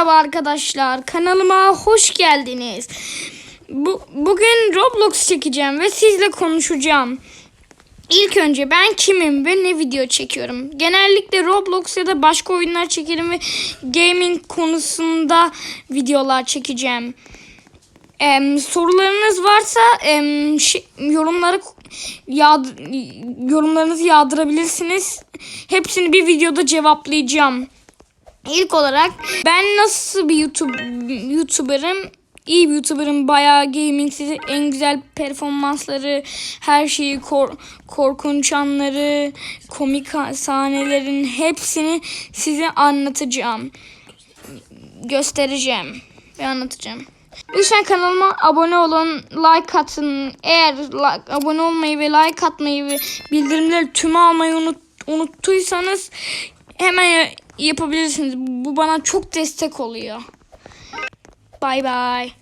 arkadaşlar. Kanalıma hoş geldiniz. Bu, bugün Roblox çekeceğim ve sizle konuşacağım. İlk önce ben kimim ve ne video çekiyorum. Genellikle Roblox ya da başka oyunlar çekerim ve gaming konusunda videolar çekeceğim. Em, sorularınız varsa em, şey, yorumlara yağd yorumlarınızı yağdırabilirsiniz. Hepsini bir videoda cevaplayacağım. İlk olarak ben nasıl bir YouTube YouTuber'ım? İyi bir YouTuber'ım. Bayağı gaming size en güzel performansları, her şeyi kor- korkunç anları, komik sahnelerin hepsini size anlatacağım. Göstereceğim ve anlatacağım. Lütfen kanalıma abone olun, like atın. Eğer like, abone olmayı ve like atmayı ve bildirimleri tümü almayı unut, unuttuysanız hemen yapabilirsiniz. Bu bana çok destek oluyor. Bay bay.